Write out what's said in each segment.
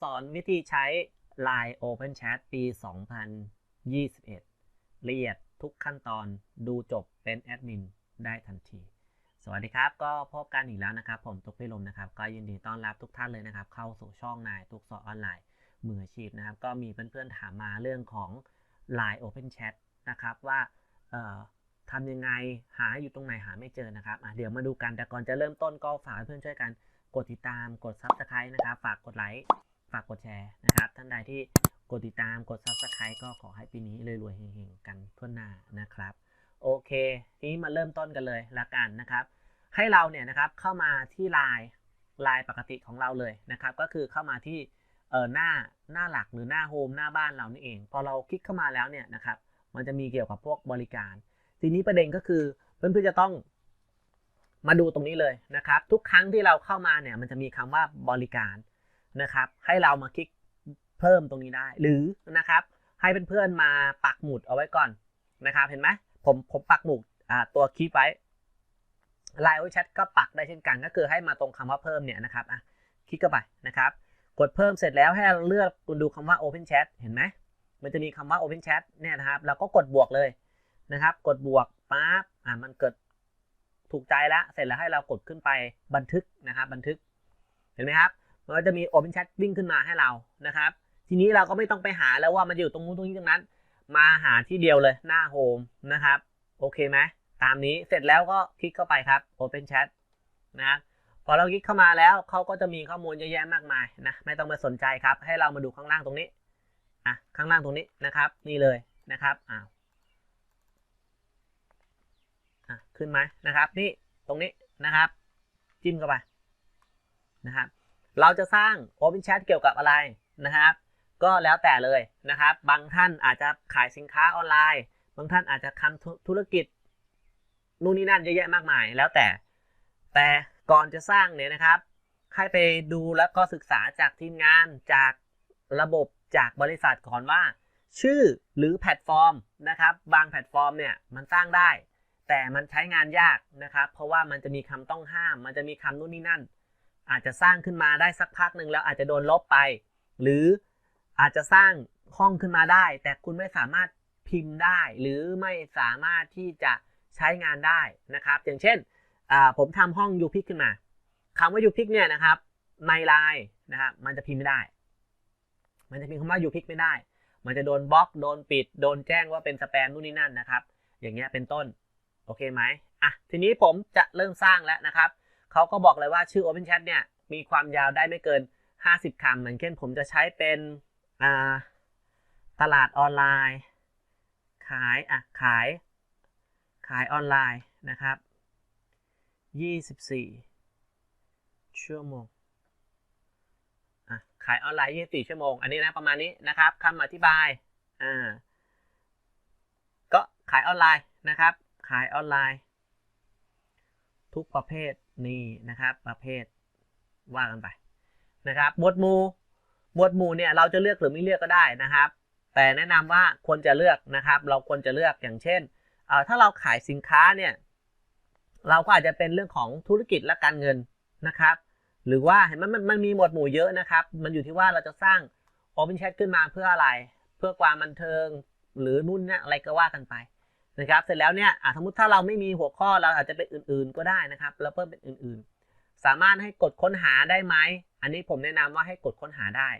สอนวิธีใช้ Line Open Chat ปี 2021 ละเอียดทุกขั้นตอนดูจบเป็นแอดมินได้ทันที สวัสดีครับ ก็พบกันอีกแล้วนะครับ ผมตุกพิรมนะครับ ก็ยินดีต้อนรับทุกท่านเลยนะครับ เข้าสู่ช่องนายตุกสอนออนไลน์มืออาชีพนะครับ ก็มีเพื่อนๆถามมาเรื่องของ Line Open Chat นะครับว่าทำยังไงหาอยู่ตรงไหนหาไม่เจอนะครับเดี๋ยวมาดูกันแต่ก่อนจะเริ่มต้นก็ฝากเพื่อนช่วยกันกดติดตามกด Subscribe นะครับ ฝากกดไลค์ ฝากกดแชร์นะครับ ท่านใดที่กดติดตามกด Subscribe ก็ขอให้ปีนี้รวยๆเฮงๆกันทั่วหน้านะครับ โอเค ทีนี้มาเริ่มต้นกันเลยละกันนะครับ ให้เราเนี่ยนะครับเข้ามาที่ไลน์ไลน์ปกติของเราเลยนะครับ ก็คือเข้ามาที่เออหน้าหน้าหลักหรือหน้าโฮมหน้าบ้านเรานี่เอง พอเราคลิกเข้ามาแล้วเนี่ยนะครับ มันจะมีเกี่ยวกับพวกบริการ ทีนี้ประเด็นก็คือเพื่อนๆจะต้องมาดูตรงนี้เลยนะครับ ทุกครั้งที่เราเข้ามาเนี่ยมันจะมีคำว่าบริการ นะครับ ให้เรามาคลิกเพิ่มตรงนี้ได้ หรือนะครับ ให้เพื่อนๆมาปักหมุดเอาไว้ก่อนนะครับ เห็นไหมผมผมปักหมุดอ่าตัวคลิปไว้ไลน์โอแชทก็ปักได้เช่นกัน ก็คือให้มาตรงคำว่าเพิ่มเนี่ยนะครับอะคลิกเข้าไปนะครับ กดเพิ่มเสร็จแล้วให้เราเลือกคุณดูคำว่า Open Chat เห็นไหมมันจะมีคำว่า Open Chat เนี่ยนะครับเราก็กดบวกเลยนะครับ กดบวกปั๊บอ่ามันเกิดถูกใจแล้วเสร็จแล้วให้เรากดขึ้นไปบันทึกนะครับ บันทึกเห็นไหมครับ มันก็จะมี Open Chat วิ่งขึ้นมาให้เรานะครับ ทีนี้เราก็ไม่ต้องไปหาแล้วว่ามันอยู่ตรงนู้นตรงนี้ตรงนั้น มาหาที่เดียวเลยหน้าโฮมนะครับ โอเคไหมตามนี้เสร็จแล้วก็คลิกเข้าไปครับ Open Chat นะครับพอเราคลิกเข้ามาแล้วเขาก็จะมีข้อมูลเยอะแยะมากมายนะไม่ต้องไปสนใจครับ ให้เรามาดูข้างล่างตรงนี้อะข้างล่างตรงนี้นะครับ นี่เลยนะครับอ้าวอะขึ้นไหมนะครับ นี่ตรงนี้นะครับ จิ้มเข้าไปนะครับ เราจะสร้าง Open Chat เกี่ยวกับอะไรนะครับ ก็แล้วแต่เลยนะครับ บางท่านอาจจะขายสินค้าออนไลน์ บางท่านอาจจะทำธุรกิจนู่นนี่นั่นเยอะแยะมากมาย แล้วแต่ แต่ก่อนจะสร้างเนี่ยนะครับให้ไปดูแล้วก็ศึกษาจากทีมงานจากระบบจากบริษัทก่อนว่า ชื่อหรือแพลตฟอร์มนะครับ บางแพลตฟอร์มเนี่ยมันสร้างได้ แต่มันใช้งานยากนะครับ เพราะว่ามันจะมีคำต้องห้าม มันจะมีคำนู่นนี่นั่น อาจจะสร้างขึ้นมาได้สักพักหนึ่งแล้วอาจจะโดนลบไป หรืออาจจะสร้างห้องขึ้นมาได้ แต่คุณไม่สามารถพิมพ์ได้ หรือไม่สามารถที่จะใช้งานได้นะครับ อย่างเช่นผมทำห้องยูพิกขึ้นมาคำว่ายูพิกเนี่ยนะครับในไลน์นะครับมันจะพิมพ์ไม่ได้ มันจะพิมพ์คำว่ายูพิกไม่ได้ มันจะโดนบล็อกโดนปิด โดนแจ้งว่าเป็นสแปมนู่นนี่นั่นนะครับ อย่างเงี้ยเป็นต้นโอเคไหมอะทีนี้ผมจะเริ่มสร้างแล้วนะครับ เขาก็บอกเลยว่าชื่อ Open Chat เนี่ยมีความยาวได้ไม่เกิน 50 คำเหมือนเช่นผมจะใช้เป็นตลาดออนไลน์ ขายอะขาย ขายออนไลน์นะครับ 24 ชั่วโมงอะขายออนไลน์ 24 ชั่วโมง อันนี้นะประมาณนี้นะครับคำอธิบายอ่าก็ขายออนไลน์นะครับ ขายออนไลน์ ทุกประเภท นี่นะครับ ประเภทว่ากันไปนะครับ หมวดหมู่ หมวดหมู่เนี่ยเราจะเลือกหรือไม่เลือกก็ได้นะครับ แต่แนะนำว่าควรจะเลือกนะครับ เราควรจะเลือกอย่างเช่นเอ่อถ้าเราขายสินค้าเนี่ยเราก็อาจจะเป็นเรื่องของธุรกิจและการเงินนะครับ หรือว่าเห็นไหมมันมันมีหมวดหมู่เยอะนะครับ มันอยู่ที่ว่าเราจะสร้าง Open Chat ขึ้นมาเพื่ออะไร เพื่อความบันเทิงหรือนู่นนี่อะไรก็ว่ากันไป นะครับ เสร็จแล้วเนี่ยสมมติถ้าเราไม่มีหัวข้อเราอาจจะเป็นอื่น ๆก็ได้นะครับแล้วเพิ่มเป็นอื่น ๆ สามารถให้กดค้นหาได้ไหม อันนี้ผมแนะนำว่าให้กดค้นหาได้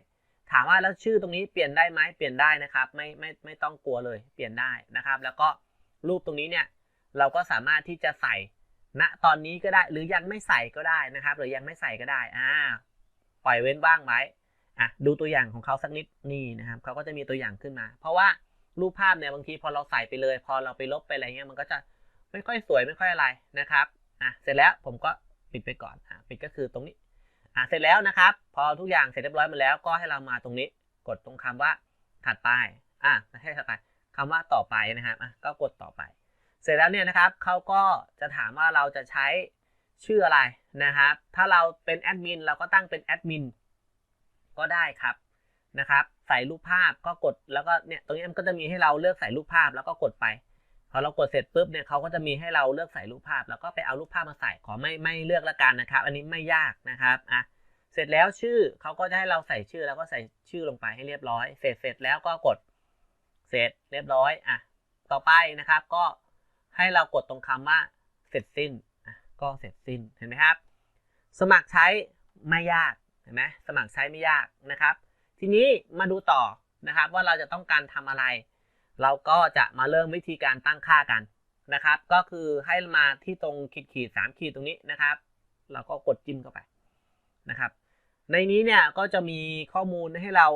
ถามว่าแล้วชื่อตรงนี้เปลี่ยนได้ไหมเปลี่ยนได้นะครับ ไม่ไม่ไม่ต้องกลัวเลยเปลี่ยนได้นะครับ แล้วก็รูปตรงนี้เนี่ยเราก็สามารถที่จะใส่ณตอนนี้ก็ได้หรือยังไม่ใส่ก็ได้นะครับ หรือยังไม่ใส่ก็ได้อ่าปล่อยเว้นว่างไว้อะดูตัวอย่างของเขาสักนิดนี่นะครับเขาก็จะมีตัวอย่างขึ้นมา เพราะว่า รูปภาพเนี่ยบางทีพอเราใส่ไปเลย พอเราไปลบไปอะไรเงี้ยมันก็จะไม่ค่อยสวยไม่ค่อยอะไรนะครับอะเสร็จแล้วผมก็ปิดไปก่อนอะปิดก็คือตรงนี้อะเสร็จแล้วนะครับ พอทุกอย่างเสร็จเรียบร้อยมาแล้วก็ให้เรามาตรงนี้ กดตรงคำว่าถัดไปอะไม่ใช่ถัดไปคำว่าต่อไปนะครับอะก็กดต่อไป เสร็จแล้วเนี่ยนะครับเขาก็จะถามว่าเราจะใช้ชื่ออะไรนะครับ ถ้าเราเป็นแอดมินเราก็ตั้งเป็นแอดมินก็ได้ครับ นะครับ ใส่รูปภาพก็กดแล้วก็เนี่ยตรงนี้มันก็จะมีให้เราเลือกใส่รูปภาพแล้วก็กดไป พอเรากดเสร็จปุ๊บเนี่ยเขาก็จะมีให้เราเลือกใส่รูปภาพ แล้วก็ไปเอารูปภาพมาใส่ขอไม่ไม่เลือกละกันนะครับ อันนี้ไม่ยากนะครับอะเสร็จแล้วชื่อเขาก็จะให้เราใส่ชื่อแล้วก็ใส่ชื่อลงไปให้เรียบร้อย เสร็จเสร็จแล้วก็กดเสร็จเรียบร้อยอะต่อไปนะครับก็ให้เรากดตรงคำว่าเสร็จสิ้นอะก็เสร็จสิ้นเห็นไหมครับ สมัครใช้ไม่ยากเห็นไหมสมัครใช้ไม่ยากนะครับ ทีนี้มาดูต่อนะครับว่าเราจะต้องการทำอะไร เราก็จะมาเริ่มวิธีการตั้งค่ากันนะครับ ก็คือให้มาที่ตรงขีดขีดสามขีดตรงนี้นะครับ เราก็กดจิ้มเข้าไปนะครับ ในนี้เนี่ยก็จะมีข้อมูลให้เรา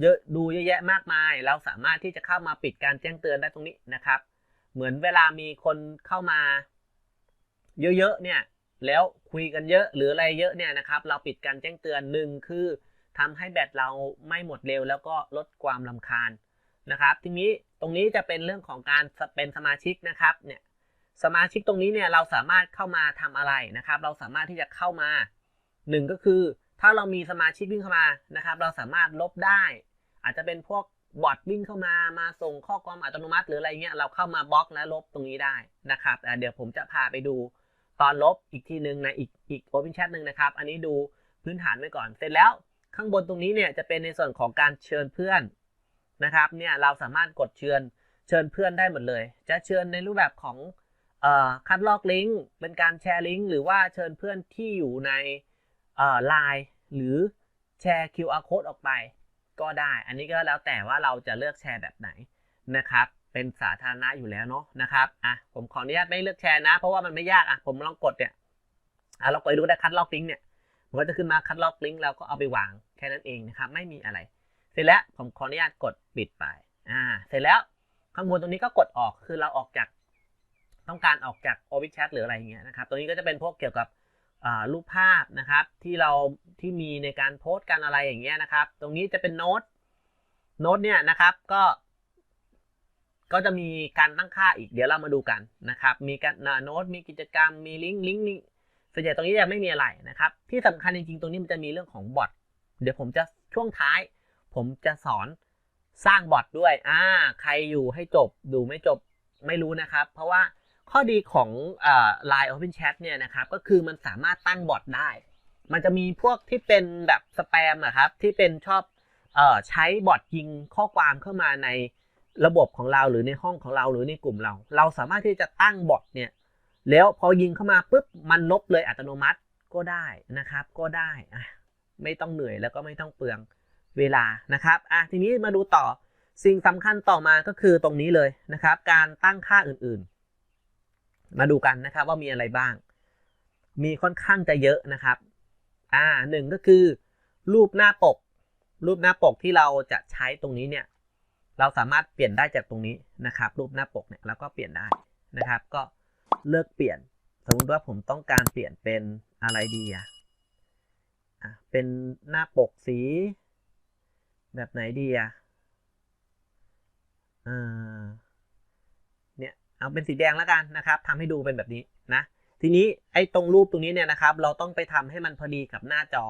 เยอะดูเยอะแยะมากมาย เราสามารถที่จะเข้ามาปิดการแจ้งเตือนได้ตรงนี้นะครับ เหมือนเวลามีคนเข้ามา เยอะๆเนี่ยแล้วคุยกันเยอะหรืออะไรเยอะเนี่ยนะครับ เราปิดการแจ้งเตือนหนึ่งคือ ทำให้แบตเราไม่หมดเร็ว แล้วก็ลดความลำคาญนะครับ ทีนี้ตรงนี้จะเป็นเรื่องของการเป็นสมาชิกนะครับเนี่ยสมาชิกตรงนี้เนี่ยเราสามารถเข้ามาทำอะไรนะครับ เราสามารถที่จะเข้ามาหนึ่งก็คือถ้าเรามีสมาชิกวิ่งเข้ามานะครับ เราสามารถลบได้ อาจจะเป็นพวกบอทวิ่งเข้ามามาส่งข้อความอัตโนมัติ หรืออะไรเงี้ยเราเข้ามาบล็อกและลบตรงนี้ได้นะครับเดี๋ยวผมจะพาไปดูตอนลบอีกทีหนึ่งในอีกอีก Open Chat หนึ่งนะครับ อันนี้ดูพื้นฐานไว้ก่อน เสร็จแล้ว ข้างบนตรงนี้เนี่ยจะเป็นในส่วนของการเชิญเพื่อนนะครับเนี่ยเราสามารถกดเชิญเชิญเพื่อนได้หมดเลย จะเชิญในรูปแบบของออคัดลอกลิงก์เป็นการแชร์ลิงก์หรือว่าเชิญเพื่อนที่อยู่ในไลน์หรือแชร์ QR code ออกไปก็ได้ อันนี้ก็แล้วแต่ว่าเราจะเลือกแชร์แบบไหนนะครับ เป็นสาธารณะอยู่แล้วเนาะนะครับอะผมขออนุญาตไม่เลือกแชร์นะ เพราะว่ามันไม่ยากอะผมลองกดเนี่ยอะเรากดดูได้คัดลอกลิงก์เนี่ย มันก็จะขึ้นมาคัดลอกลิงก์เราก็เอาไปวางแค่นั้นเองนะครับ ไม่มีอะไร เสร็จแล้วผมขออนุญาตกดปิดไปอ่าเสร็จแล้วข้างบนตรงนี้ก็กดออกคือเราออกจากต้องการออกจาก o p e n Chat หรืออะไรอย่างเงี้ยนะครับตรงนี้ก็จะเป็นพวกเกี่ยวกับรูปภาพนะครับ ที่เราที่มีในการโพสต์กันอะไรอย่างเงี้ยนะครับ ตรงนี้จะเป็นโน้ตโน้ตเนี่ยนะครับก็ก็จะมีการตั้งค่าอีกเดี๋ยวเรามาดูกันนะครับ มีการโน้ตมีกิจกรรมมีลิงก์ลิงก์นี้ ส่วนใหญ่ตรงนี้ยังไม่มีอะไรนะครับ ที่สำคัญจริงๆ ตรงนี้มันจะมีเรื่องของบอทเดี๋ยวผมจะช่วงท้าย ผมจะสอนสร้างบอทด้วยอ่าใครอยู่ให้จบดูไม่จบไม่รู้นะครับ เพราะว่าข้อดีของอ Line Open Chat เนี่ยนะครับก็คือมันสามารถตั้งบอทได้ มันจะมีพวกที่เป็นแบบสแปมอะครับที่เป็นชอบออใช้บอทยิงข้อความเข้ามาในระบบของเราหรือในห้องของเราหรือในกลุ่มเรา เราสามารถที่จะตั้งบอทเนี่ย แล้วพอยิงเข้ามาปุ๊บมันลบเลยอัตโนมัติก็ได้นะครับ ก็ได้อะไม่ต้องเหนื่อยแล้วก็ไม่ต้องเปลืองเวลานะครับอะทีนี้มาดูต่อสิ่งสำคัญต่อมาก็คือตรงนี้เลยนะครับ การตั้งค่าอื่นๆ มาดูกันนะครับว่ามีอะไรบ้าง มีค่อนข้างจะเยอะนะครับอ่าหนึ่งก็คือ รูปหน้าปก รูปหน้าปกที่เราจะใช้ตรงนี้เนี่ย เราสามารถเปลี่ยนได้จากตรงนี้นะครับ รูปหน้าปกเนี่ยเราก็เปลี่ยนได้นะครับ ก็ เลือกเปลี่ยน สมมติว่าผมต้องการเปลี่ยนเป็นอะไรดีอะอะเป็นหน้าปกสี แบบไหนดีอะเนี่ยเอาเป็นสีแดงแล้วกันนะครับทำให้ดูเป็นแบบนี้นะทีนี้ไอ้ตรงรูปตรงนี้เนี่ยนะครับ เราต้องไปทำให้มันพอดีกับหน้าจอ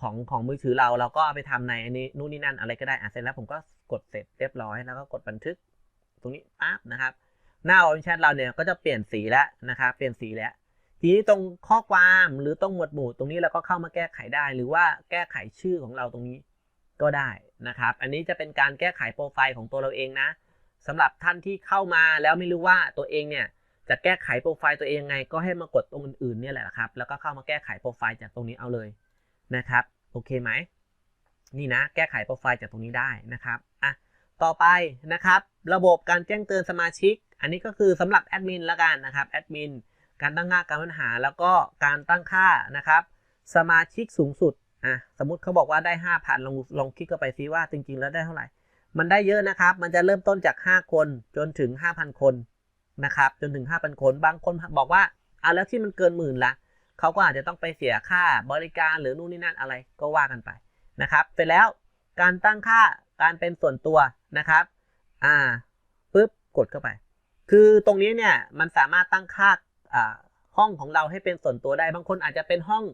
ของของมือถือเรา เราก็เอาไปทำในอันนี้นู่นนี่นั่นอะไรก็ได้อะเสร็จแล้วผมก็กดเสร็จเรียบร้อยแล้วก็กดบันทึก ตรงนี้ปั๊บนะครับ หน้า Open Chat เราเนี่ยก็จะเปลี่ยนสีแล้วนะครับเปลี่ยนสีแล้ว ทีนี้ตรงข้อความหรือตรงหมวดหมู่ตรงนี้เราก็เข้ามาแก้ไขได้ หรือว่าแก้ไขชื่อของเราตรงนี้ก็ได้นะครับ อันนี้จะเป็นการแก้ไขโปรไฟล์ของตัวเราเองนะสำหรับท่านที่เข้ามาแล้วไม่รู้ว่าตัวเองเนี่ยจะแก้ไขโปรไฟล์ตัวเองยังไง ก็ให้มากดตรงอื่นๆเนี่ยแหละครับ แล้วก็เข้ามาแก้ไขโปรไฟล์จากตรงนี้เอาเลยนะครับ โอเคไหม นี่นะ แก้ไขโปรไฟล์จากตรงนี้ได้นะครับ อะ ต่อไปนะครับ ระบบการแจ้งเตือนสมาชิก อันนี้ก็คือสำหรับแอดมินละกันนะครับแอดมินการตั้งค่าการปัญหา แล้วก็การตั้งค่านะครับ สมาชิกสูงสุดอะสมมติเขาบอกว่าได้ 5,000ลองลองคลิกเข้าไปซิว่าจริง ๆ แล้วได้เท่าไหร่ มันได้เยอะนะครับ มันจะเริ่มต้นจาก 5 คนจนถึง 5,000 คนนะครับจนถึง 5,000 คนบางคนบอกว่าอะแล้วที่มันเกินหมื่นละเขาก็อาจจะต้องไปเสียค่าบริการหรือนู่นนี่นั่นอะไรก็ว่ากันไปนะครับเสร็จแล้วการตั้งค่า การเป็นส่วนตัวนะครับ อ่าปุ๊บกดเข้าไป คือตรงนี้เนี่ยมันสามารถตั้งค่าอ่าห้องของเราให้เป็นส่วนตัวได้ บางคนอาจจะเป็นห้อง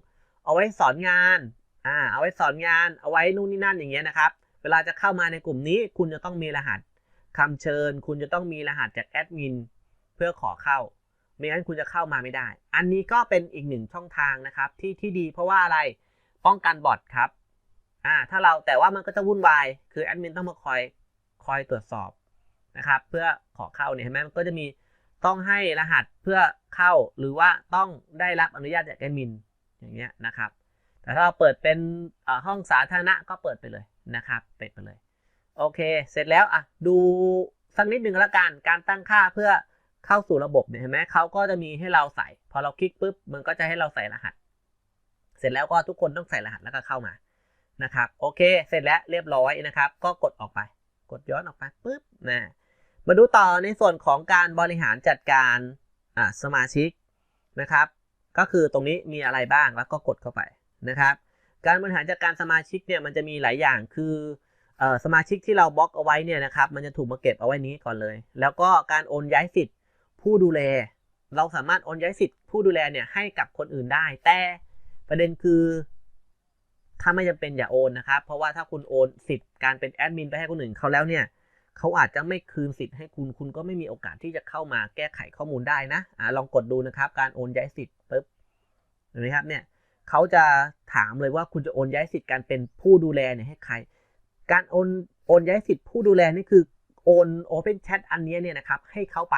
เอาไว้สอนงาน อ่า เอาไว้สอนงาน เอาไว้นู่นนี่นั่นอย่างเงี้ยนะครับ เวลาจะเข้ามาในกลุ่มนี้ คุณจะต้องมีรหัสคำเชิญ คุณจะต้องมีรหัสจากแอดมินเพื่อขอเข้า ไม่งั้นคุณจะเข้ามาไม่ได้ อันนี้ก็เป็นอีกหนึ่งช่องทางนะครับที่ที่ดีเพราะว่าอะไร ป้องกันบอทครับ อ่าถ้าเราแต่ว่ามันก็จะวุ่นวาย คือแอดมินต้องมาคอยคอยตรวจสอบนะครับ เพื่อขอเข้าเนี่ยเห็นไหมมันก็จะมีต้องให้รหัสเพื่อเข้าหรือว่าต้องได้รับอนุญาตจากแอดมินอย่างเงี้ยนะครับ แต่ถ้าเราเปิดเป็นห้องสาธารณะก็เปิดไปเลยนะครับ เปิดไปเลย โอเค เสร็จแล้วอะดูสักนิดหนึ่งละกันการตั้งค่าเพื่อเข้าสู่ระบบเนี่ยเห็นไหมเขาก็จะมีให้เราใส่ พอเราคลิกปุ๊บมันก็จะให้เราใส่รหัส เสร็จแล้วก็ทุกคนต้องใส่รหัสแล้วก็เข้ามา นะครับโอเค เสร็จแล้วเรียบร้อยนะครับ ก็กดออกไป กดย้อนออกไปปุ๊บนะมาดูต่อในส่วนของการบริหารจัดการสมาชิกนะครับ ก็คือตรงนี้มีอะไรบ้างแล้วก็กดเข้าไปนะครับ การบริหารจัดการสมาชิกเนี่ยมันจะมีหลายอย่างคืออสมาชิกที่เราบล็อกเอาไว้เนี่ยนะครับ มันจะถูกมาเก็บเอาไว้นี้ก่อนเลย แล้วก็การโอนย้ายสิทธิ์ผู้ดูแล เราสามารถโอนย้ายสิทธิ์ผู้ดูแลเนี่ยให้กับคนอื่นได้ แต่ประเด็นคือ ถ้าไม่จำเป็นอย่าโอนนะครับ เพราะว่าถ้าคุณโอนสิทธิ์การเป็นแอดมินไปให้คนอื่นเขาแล้วเนี่ยเขาอาจจะไม่คืนสิทธิ์ให้คุณ คุณก็ไม่มีโอกาสที่จะเข้ามาแก้ไขข้อมูลได้นะอ่าลองกดดูนะครับ การโอนย้ายสิทธิ์ปุ๊บเห็นไหมครับเนี่ยเขาจะถามเลยว่าคุณจะโอนย้ายสิทธิ์การเป็นผู้ดูแลเนี่ยให้ใคร การโอนโอนย้ายสิทธิ์ผู้ดูแลนี่คือโอน Open Chat อันนี้เนี่ยนะครับให้เขาไป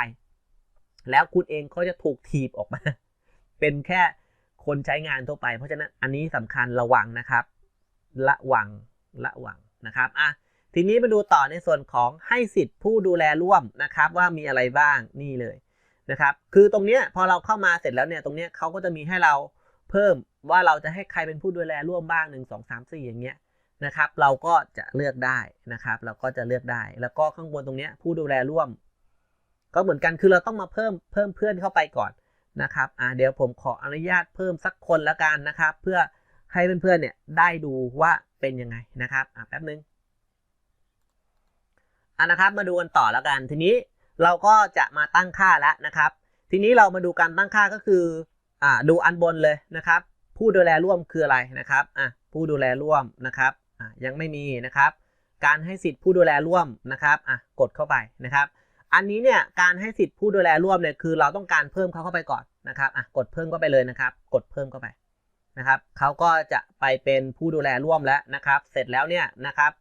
แล้วคุณเองก็จะถูกถีบออกมา เป็นแค่ คนใช้งานทั่วไป เพราะฉะนั้นอันนี้สำคัญระวังนะครับ ระวังระวังนะครับอะทีนี้มาดูต่อในส่วนของให้สิทธิ์ผู้ดูแลร่วมนะครับ ว่ามีอะไรบ้างนี่เลยนะครับ คือตรงเนี้ยพอเราเข้ามาเสร็จแล้วเนี่ยตรงเนี้ยเขาก็จะมีให้เราเพิ่มว่าเราจะให้ใครเป็นผู้ดูแลร่วมบ้าง 1 2 3 4 อย่างเงี้ยนะครับ เราก็จะเลือกได้นะครับ เราก็จะเลือกได้ แล้วก็ข้างบนตรงเนี้ยผู้ดูแลร่วม ก็เหมือนกันคือเราต้องมาเพิ่มเพิ่มเพื่อนเข้าไปก่อน นะครับอ่าเดี๋ยวผมขออนุญาตเพิ่มสักคนละกันนะครับ เพื่อให้เพื่อนๆเนี่ยได้ดูว่าเป็นยังไงนะครับอ่าแป๊บนึงอ่านะครับมาดูกันต่อแล้วกัน ทีนี้เราก็จะมาตั้งค่าแล้วนะครับ ทีนี้เรามาดูการตั้งค่าก็คืออ่าดูอันบนเลยนะครับ ผู้ดูแลร่วมคืออะไรนะครับอะผู้ดูแลร่วมนะครับอะยังไม่มีนะครับ การให้สิทธิ์ผู้ดูแลร่วมนะครับอะกดเข้าไปนะครับ อันนี้เนี่ยการให้สิทธิ์ผู้ดูแลร่วมเนี่ยคือเราต้องการเพิ่มเขาเข้าไปก่อนนะครับอะกดเพิ่มเข้าไปเลยนะครับ กดเพิ่มเข้าไปนะครับเขาก็จะไปเป็นผู้ดูแลร่วมแล้วนะครับ เสร็จแล้วเนี่ยนะครับ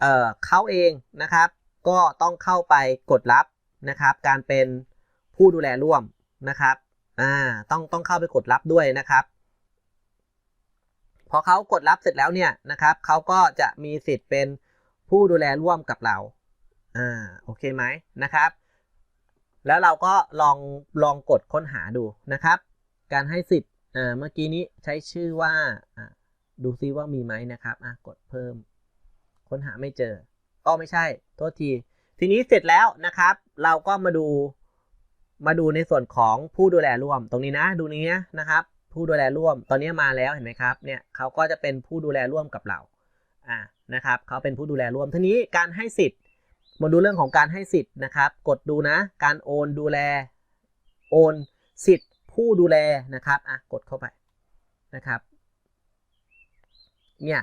เอ่อเขาเองนะครับ ก็ต้องเข้าไปกดรับนะครับ การเป็นผู้ดูแลร่วมนะครับอ่าต้องต้องเข้าไปกดรับด้วยนะครับ พอเขากดรับเสร็จแล้วเนี่ยนะครับเขาก็จะมีสิทธิ์เป็นผู้ดูแลร่วมกับเรา อ่าโอเคไหมนะครับ แล้วเราก็ลองลองกดค้นหาดูนะครับ การให้สิทธิ์อ่าเมื่อกี้นี้ใช้ชื่อว่าอ่าดูซิว่ามีไหมนะครับอะกดเพิ่ม ค้นหาไม่เจอก็ไม่ใช่โทษที ทีนี้เสร็จแล้วนะครับ เราก็มาดูมาดูในส่วนของผู้ดูแลร่วม ตรงนี้นะดูนี้นะครับ ผู้ดูแลร่วม ตอนนี้มาแล้วเห็นไหมครับเนี่ยเขาก็จะเป็นผู้ดูแลร่วมกับเราอ่านะครับเขาเป็นผู้ดูแลร่วมทีนี้การให้สิทธิ์ มาดูเรื่องของการให้สิทธิ์นะครับ กดดูนะ การโอนดูแล โอนสิทธิ์ผู้ดูแลนะครับ อะ กดเข้าไปนะครับ เนี่ย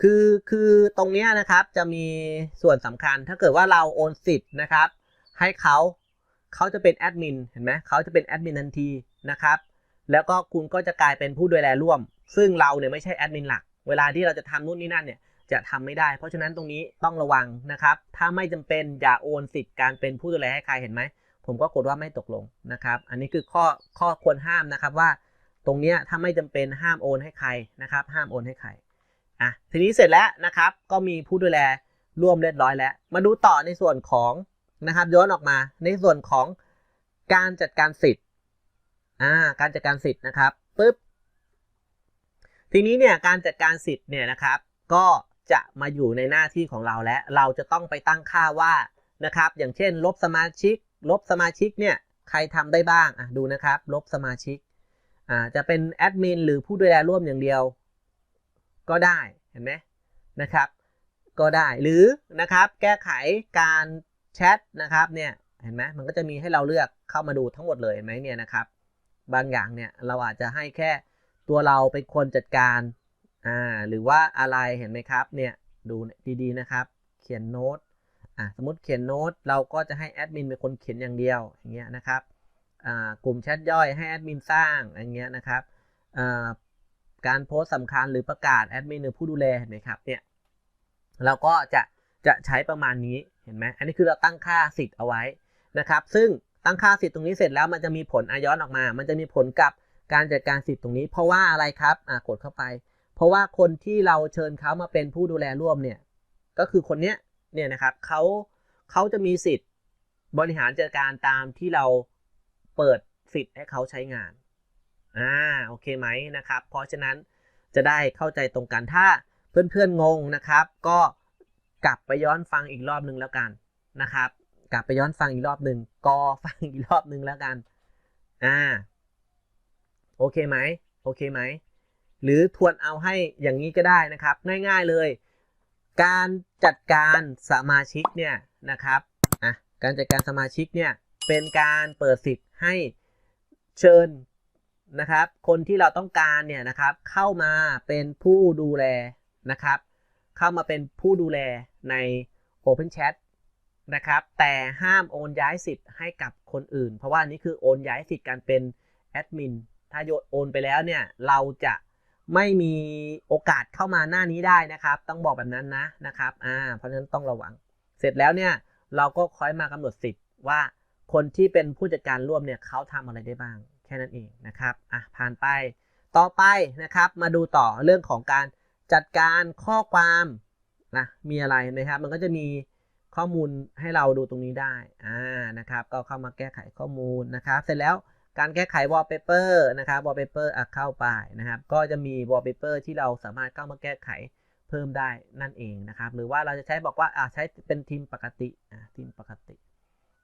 คือ คือตรงเนี้ยนะครับ จะมีส่วนสำคัญ ถ้าเกิดว่าเราโอนสิทธิ์นะครับ ให้เขาเขาจะเป็นแอดมิน เห็นไหม เขาจะเป็นแอดมินทันทีนะครับ แล้วก็คุณก็จะกลายเป็นผู้ดูแลร่วม ซึ่งเราเนี่ยไม่ใช่แอดมินหลัก เวลาที่เราจะทำนู่นนี่นั่นเนี่ย จะทำไม่ได้ เพราะฉะนั้นตรงนี้ต้องระวังนะครับ ถ้าไม่จำเป็นอย่าโอนสิทธิ์การเป็นผู้ดูแลให้ใครเห็นไหม ผมก็กดว่าไม่ตกลงนะครับ อันนี้คือข้อข้อควรห้ามนะครับว่า ตรงนี้ถ้าไม่จำเป็นห้ามโอนให้ใครนะครับ ห้ามโอนให้ใครอะทีนี้เสร็จแล้วนะครับ ก็มีผู้ดูแลร่วมเรียบร้อยแล้ว มาดูต่อในส่วนของนะครับย้อนออกมาในส่วนของการจัดการสิทธิ์อ่าการจัดการสิทธิ์นะครับปุ๊บทีนี้เนี่ยการจัดการสิทธิ์เนี่ยนะครับ ก็ จะมาอยู่ในหน้าที่ของเราแล้วเราจะต้องไปตั้งค่าว่านะครับ อย่างเช่น ลบสมาชิก ลบสมาชิกเนี่ยใครทำได้บ้างอะดูนะครับ ลบสมาชิกอ่าจะเป็นแอดมินหรือผู้ดูแลร่วมอย่างเดียว ก็ได้เห็นไหมนะครับ ก็ได้หรือนะครับแก้ไขการแชทนะครับเนี่ยเห็นไหมมันก็จะมีให้เราเลือกเข้ามาดูทั้งหมดเลยเห็นไหมเนี่ยนะครับ บางอย่างเนี่ยเราอาจจะให้แค่ตัวเราเป็นคนจัดการ อ่าหรือว่าอะไรเห็นไหมครับเนี่ยดูดีๆนะครับ เขียนโน้ตอ่าสมมติเขียนโน้ตเราก็จะให้แอดมินเป็นคนเขียนอย่างเดียวอย่างเงี้ยนะครับอ่ากลุ่มแชทย่อยให้แอดมินสร้างอย่างเงี้ยนะครับอ่าการโพสต์สำคัญหรือประกาศแอดมินหรือผู้ดูแลเห็นไหมครับเนี่ยเราก็จะจะใช้ประมาณนี้เห็นไหมอันนี้คือเราตั้งค่าสิทธิ์เอาไว้นะครับ ซึ่งตั้งค่าสิทธิ์ตรงนี้เสร็จแล้วมันจะมีผลอาย้อนออกมา มันจะมีผลกับการจัดการสิทธิ์ตรงนี้ เพราะว่าอะไรครับอ่ากดเข้าไป เพราะว่าคนที่เราเชิญเขามาเป็นผู้ดูแลร่วมเนี่ย ก็คือคนเนี้ยเนี่ยนะครับเขาเขาจะมีสิทธิ์บริหารจัดการตามที่เราเปิดสิทธิ์ให้เขาใช้งานอ่าโอเคไหมนะครับ เพราะฉะนั้นจะได้เข้าใจตรงกันถ้าเพื่อนๆงงนะครับ ก็กลับไปย้อนฟังอีกรอบนึงแล้วกันนะครับ กลับไปย้อนฟังอีกรอบหนึ่งกอฟังอีกรอบนึงแล้วกันอ่าโอเคไหมโอเคไหม หรือทวนเอาให้อย่างนี้ก็ได้นะครับ ง่ายๆเลย การจัดการสมาชิกเนี่ยนะครับอะการจัดการสมาชิกเนี่ยเป็นการเปิดสิทธิ์ให้เชิญนะครับ คนที่เราต้องการเนี่ยนะครับ เข้ามาเป็นผู้ดูแลนะครับ เข้ามาเป็นผู้ดูแลใน Open Chat นะครับ แต่ห้ามโอนย้ายสิทธิ์ให้กับคนอื่น เพราะว่านี่คือโอนย้ายสิทธิ์การเป็นแอดมิน ถ้าโยนโอนไปแล้วเนี่ย เราจะ ไม่มีโอกาสเข้ามาหน้านี้ได้นะครับ ต้องบอกแบบนั้นนะนะครับอ่าเพราะฉะนั้นต้องระวัง เสร็จแล้วเนี่ยเราก็ค่อยมากำหนดสิทธิ์ว่าคนที่เป็นผู้จัดการร่วมเนี่ยเขาทำอะไรได้บ้าง แค่นั้นเองนะครับอะผ่านไปต่อไปนะครับ มาดูต่อเรื่องของการจัดการข้อความนะมีอะไรนะครับ มันก็จะมีข้อมูลให้เราดูตรงนี้ได้อ่านะครับ ก็เข้ามาแก้ไขข้อมูลนะครับ เสร็จแล้ว การแก้ไข wallpaper นะครับ wallpaper อะเข้าไปนะครับ ก็จะมี wallpaper ที่เราสามารถเข้ามาแก้ไขเพิ่มได้นั่นเองนะครับ หรือว่าเราจะใช้บอกว่าอ่าใช้เป็นทีมปกติอ่าทีมปกติ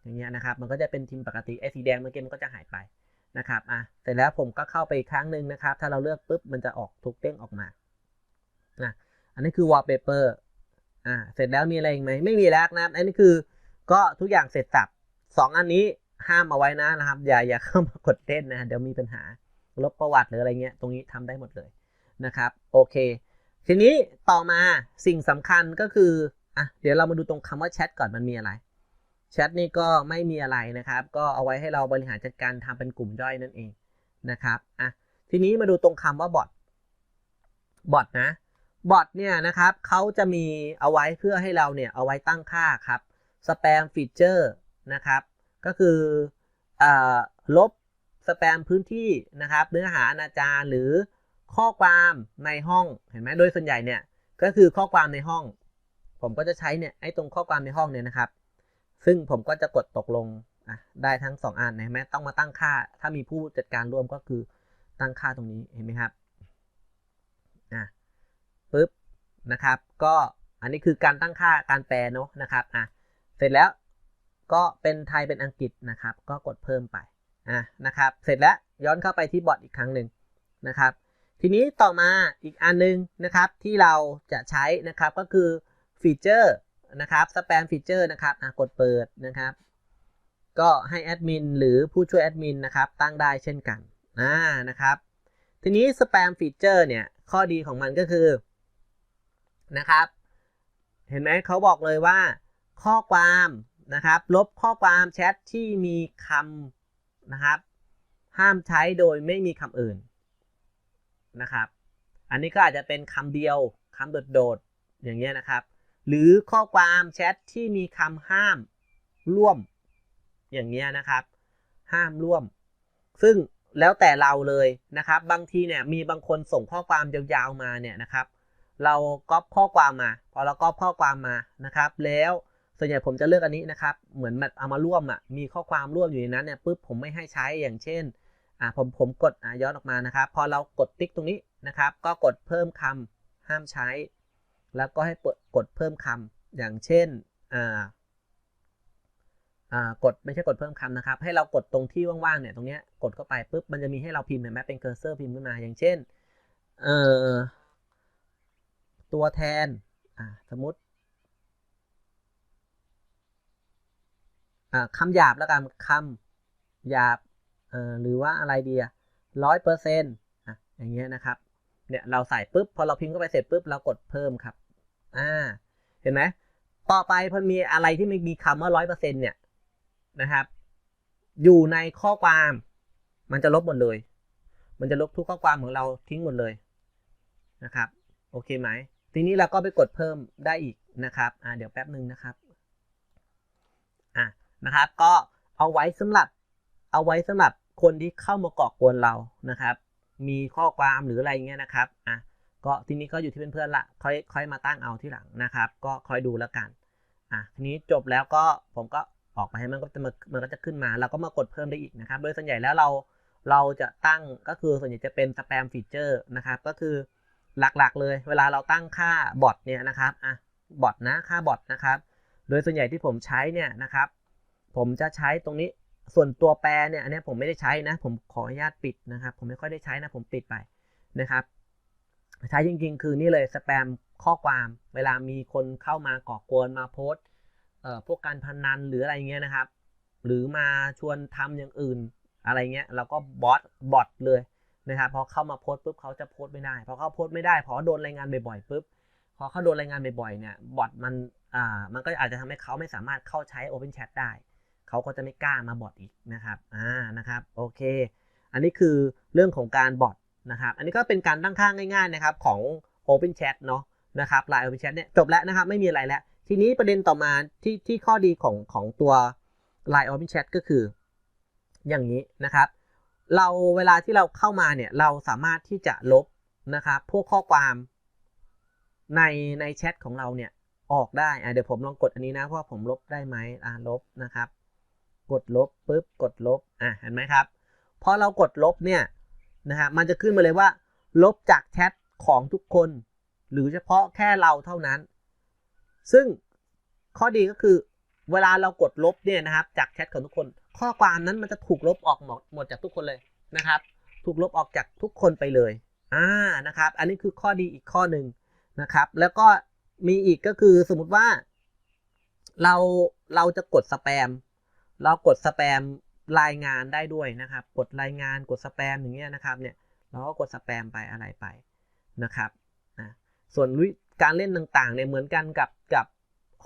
อย่างเงี้ยนะครับ มันก็จะเป็นทีมปกติไอ้สีแดงเมื่อกี้มันก็จะหายไปนะครับอะเสร็จแล้วผมก็เข้าไปอีกครั้งหนึ่งนะครับ ถ้าเราเลือกปุ๊บมันจะออกทุกเด้งออกมานะอันนี้คือ wallpaper อ่าเสร็จแล้วมีอะไรอีกไหมไม่มีแล้วนะครับอันนี้คือก็ทุกอย่างเสร็จสับสองอันนี้ ห้ามเอาไว้นะนะครับ อย่าอย่าเข้ามากดเต้นนะเดี๋ยวมีปัญหาลบประวัติหรืออะไรเงี้ยตรงนี้ทำได้หมดเลยนะครับโอเค ทีนี้ต่อมาสิ่งสำคัญก็คืออะเดี๋ยวเรามาดูตรงคำว่าแชทก่อนมันมีอะไรแชทนี่ก็ไม่มีอะไรนะครับ ก็เอาไว้ให้เราบริหารจัดการทำเป็นกลุ่มย่อยนั่นเองนะครับอะทีนี้มาดูตรงคำว่าบอทบอทนะบอทเนี่ยนะครับเขาจะมีเอาไว้เพื่อให้เราเนี่ยเอาไว้ตั้งค่าครับสแปมฟีเจอร์นะครับ ก็คืออลบสแปมพื้นที่นะครับ เนื้อหาอนาจารหรือข้อความในห้องเห็นไหมโดยส่วนใหญ่เนี่ยก็คือข้อความในห้อง ผมก็จะใช้เนี่ยไอ้ตรงข้อความในห้องเนี่ยนะครับ ซึ่งผมก็จะกดตกลงได้ทั้ง 2อันนะเห็นไหมต้องมาตั้งค่า ถ้ามีผู้จัดการร่วมก็คือตั้งค่าตรงนี้เห็นไหมครับอะปึ๊บนะครับ ก็อันนี้คือการตั้งค่าการแปลเนาะนะครับอะเสร็จแล้ว ก็เป็นไทยเป็นอังกฤษนะครับ ก็กดเพิ่มไปอะนะครับ เสร็จแล้วย้อนเข้าไปที่บอทอีกครั้งหนึ่งนะครับ ทีนี้ต่อมาอีกอันนึงนะครับที่เราจะใช้นะครับก็คือฟีเจอร์นะครับสแปมฟีเจอร์นะครับกดเปิดนะครับ ก็ให้แอดมินหรือผู้ช่วยแอดมินนะครับตั้งได้เช่นกันอ่านะครับ ทีนี้สแปมฟีเจอร์เนี่ยข้อดีของมันก็คือนะครับ เห็นไหมเขาบอกเลยว่าข้อความ นะครับ ลบข้อความแชทที่มีคำนะครับ ห้ามใช้โดยไม่มีคำอื่นนะครับ อันนี้ก็อาจจะเป็นคำเดียวคำโดดๆอย่างเงี้ยนะครับ หรือข้อความแชทที่มีคำห้ามร่วมอย่างเงี้ยนะครับ ห้ามร่วม ซึ่งแล้วแต่เราเลยนะครับ บางทีเนี่ยมีบางคนส่งข้อความยาวๆมาเนี่ยนะครับ เราก๊อปข้อความมา พอเราก๊อปข้อความมานะครับ แล้ว ส่วนใหญ่ผมจะเลือกอันนี้นะครับ เหมือนแบบเอามาร่วมอะ มีข้อความร่วมอยู่ในนั้นเนี่ยปุ๊บผมไม่ให้ใช้อย่างเช่นอ่าผมผมกดอ่าย้อนออกมานะครับ พอเรากดติ๊กตรงนี้นะครับ ก็กดเพิ่มคำห้ามใช้ แล้วก็ให้กดเพิ่มคำอย่างเช่นอ่าอ่ากดไม่ใช่กดเพิ่มคำนะครับ ให้เรากดตรงที่ว่างๆเนี่ยตรงเนี้ยกดเข้าไปปุ๊บมันจะมีให้เราพิมพ์เห็นไหมเป็นเคอร์เซอร์พิมพ์ขึ้นมาอย่างเช่นเอ่อตัวแทนอ่าสมมติอ่า คำหยาบแล้วกันคำหยาบหรือว่าอะไรดีอะร้อยเปอร์เซ็นต์อย่างเงี้ยนะครับเนี่ยเราใส่ปุ๊บพอเราพิมพ์เข้าไปเสร็จปุ๊บเรากดเพิ่มครับอ่าเห็นไหมต่อไปพอมีอะไรที่ไม่มีคำว่าร้อยเปอร์เซ็นต์เนี่ยนะครับ อยู่ในข้อความ มันจะลบหมดเลย มันจะลบทุกข้อความของเราทิ้งหมดเลยนะครับ โอเคไหมทีนี้เราก็ไปกดเพิ่มได้อีกนะครับอ่าเดี๋ยวแป๊บหนึ่งนะครับ นะครับ ก็เอาไว้สำหรับเอาไว้สำหรับคนที่เข้ามาก่อกวนเรานะครับ มีข้อความหรืออะไรเงี้ยนะครับอะก็ทีนี้ก็อยู่ที่เพื่อนๆละค่อยค่อยมาตั้งเอาที่หลังนะครับ ก็ค่อยดูแล้วกันอะทีนี้จบแล้วก็ผมก็ออกไปให้มันก็จะมามันก็จะขึ้นมา เราก็มากดเพิ่มได้อีกนะครับ โดยส่วนใหญ่แล้วเราเราจะตั้งก็คือส่วนใหญ่จะเป็นสแปมฟีเจอร์นะครับ ก็คือหลักๆ เลย เวลาเราตั้งค่าบอทเนี่ยนะครับอะบอทนะค่าบอทนะครับ โดยส่วนใหญ่ที่ผมใช้เนี่ยนะครับ ผมจะใช้ตรงนี้ส่วนตัวแปรเนี่ยอันนี้ผมไม่ได้ใช้นะ ผมขออนุญาตปิดนะครับ ผมไม่ค่อยได้ใช้นะ ผมปิดไปนะครับ ใช้จริงๆ คือนี่เลยสแปมข้อความ เวลามีคนเข้ามาก่อกวนมาโพสเอ่อพวกการพนันหรืออะไรเงี้ยนะครับ หรือมาชวนทำอย่างอื่นอะไรเงี้ยเราก็บอทบอทเลยนะครับพอเข้ามาโพสปุ๊บเขาจะโพสไม่ได้พอเขาโพสไม่ได้พอโดนรายงานบ่อยๆปุ๊บพอเขาโดนรายงานบ่อยๆเนี่ยบอทมันอ่ามันก็อาจจะทำให้เขาไม่สามารถเข้าใช้ Open Chat ได้ เขาก็จะไม่กล้ามาบอทอีกนะครับอ่านะครับโอเค อันนี้คือเรื่องของการบอทนะครับอันนี้ก็เป็นการตั้งค่าง่ายๆนะครับของ Open Chat เนาะนะครับ Line Open Chat เนี่ยจบแล้วนะครับไม่มีอะไรแล้ว ทีนี้ประเด็นต่อมาที่ที่ข้อดีของของตัว Line Open Chat ก็คือ อย่างนี้นะครับ เราเวลาที่เราเข้ามาเนี่ยเราสามารถที่จะลบนะครับพวกข้อความในในแชทของเราเนี่ยออกได้อะเดี๋ยวผมลองกดอันนี้นะว่าผมลบได้ไหมอะลบนะครับ กดลบปุ๊บกดลบอะเห็นไหมครับพอเรากดลบเนี่ยนะฮะมันจะขึ้นมาเลยว่า ลบจากแชทของทุกคน หรือเฉพาะแค่เราเท่านั้น ซึ่งข้อดีก็คือเวลาเรากดลบเนี่ยนะครับ จากแชทของทุกคน ข้อความนั้นมันจะถูกลบออกหมดหมดจากทุกคนเลยนะครับ ถูกลบออกจากทุกคนไปเลยอ่านะครับ อันนี้คือข้อดีอีกข้อหนึ่งนะครับ แล้วก็มีอีกก็คือสมมติว่า เราเราจะกดสแปม เรากดสแปมรายงานได้ด้วยนะครับ กดรายงานกดสแปมอย่างเงี้ยนะครับเนี่ยเราก็กดสแปมไปอะไรไปนะครับนะส่วนการเล่นต่างๆเนี่ยเหมือนกันกับกับ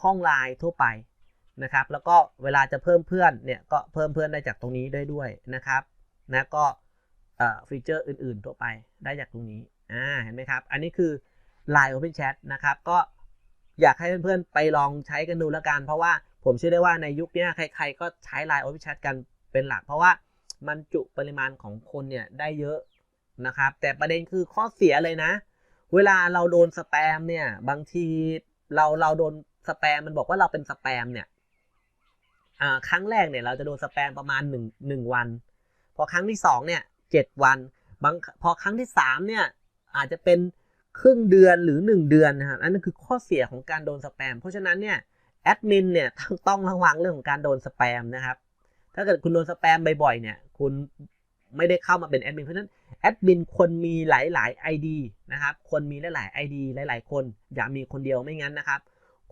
ห้องไลน์ทั่วไปนะครับ แล้วก็เวลาจะเพิ่มเพื่อนเนี่ยก็เพิ่มเพื่อนได้จากตรงนี้ได้ด้วยนะครับนะก็ฟีเจอร์อื่นๆทั่วไปได้จากตรงนี้อ่าเห็นไหมครับ อันนี้คือ Line Open Chat นะครับ ก็อยากให้เพื่อนๆไปลองใช้กันดูแล้วกัน เพราะว่า ผมเชื่อได้ว่าในยุคนี้ใครๆ ก็ใช้ Line Open Chat กันเป็นหลัก เพราะว่ามันจุปริมาณของคนเนี่ยได้เยอะนะครับ แต่ประเด็นคือข้อเสียเลยนะ เวลาเราโดนสแปมเนี่ยบางทีเราเราโดนสแปมมันบอกว่าเราเป็นสแปมเนี่ยอ่าครั้งแรกเนี่ยเราจะโดนสแปมประมาณ1 1วัน พอครั้งที่2เนี่ย7วันบางพอครั้งที่3เนี่ยอาจจะเป็นครึ่งเดือนหรือ 1 เดือนนะครับอันนั้นคือข้อเสียของการโดนสแปม เพราะฉะนั้นเนี่ย แอดมินเนี่ยต้องระวังเรื่องของการโดนสแปมนะครับ ถ้าเกิดคุณโดนสแปมบ่อยๆเนี่ยคุณไม่ได้เข้ามาเป็นแอดมินเพราะฉะนั้นแอดมินคนมีหลายๆ ID นะครับ คนมีหลายๆ ID หลาย ๆ คน อย่ามีคนเดียวไม่งั้นนะครับ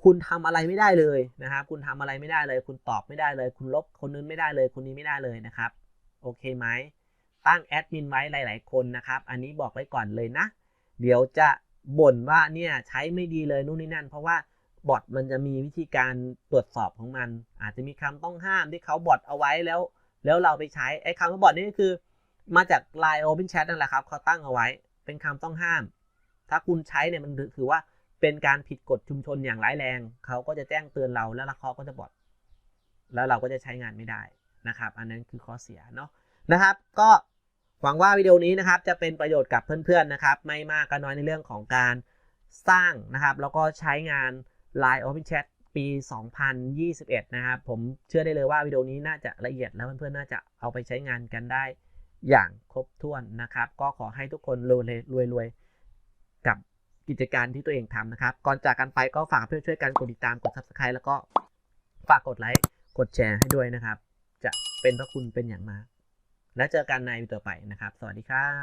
คุณทำอะไรไม่ได้เลยนะครับ คุณทำอะไรไม่ได้เลย คุณตอบไม่ได้เลย คุณลบคนนู้นไม่ได้เลย คนนี้ไม่ได้เลยนะครับ โอเคไหม ตั้งแอดมินไว้หลาย ๆ คนนะครับ อันนี้บอกไว้ก่อนเลยนะ เดี๋ยวจะบ่นว่าเนี่ยใช้ไม่ดีเลยนู่นนี่นั่น เพราะว่า บอทมันจะมีวิธีการตรวจสอบของมัน อาจจะมีคำต้องห้ามที่เขาบอทเอาไว้แล้ว แล้วเราไปใช้ไอ้คำว่าบอทนี่ก็คือ มาจาก Line Open Chat นั่นแหละครับเขาตั้งเอาไว้ เป็นคำต้องห้าม ถ้าคุณใช้เนี่ยมันถือว่าเป็นการผิดกฎชุมชนอย่างร้ายแรง เขาก็จะแจ้งเตือนเราแล้วเขาก็จะบอทแล้วเราก็จะใช้งานไม่ได้นะครับ อันนั้นคือข้อเสียเนาะนะครับ ก็หวังว่าวิดีโอนี้นะครับจะเป็นประโยชน์กับเพื่อนๆนะครับ ไม่มากก็น้อยในเรื่องของการสร้างนะครับ แล้วก็ใช้งาน Line Open Chat ปี 2021 นะครับ ผมเชื่อได้เลยว่าวิดีโอนี้น่าจะละเอียดแล้วเพื่อนๆ น่าจะเอาไปใช้งานกันได้อย่างครบถ้วนนะครับ ก็ขอให้ทุกคนรวยรวยกับกิจการที่ตัวเองทำนะครับ ก่อนจากกันไปก็ฝากเพื่อนช่วยกันกดติดตามกด subscribe แล้วก็ฝากกดไลค์กดแชร์ให้ด้วยนะครับ จะเป็นพระคุณเป็นอย่างมาก แล้วเจอกันในวิดีโอต่อไปนะครับ สวัสดีครับ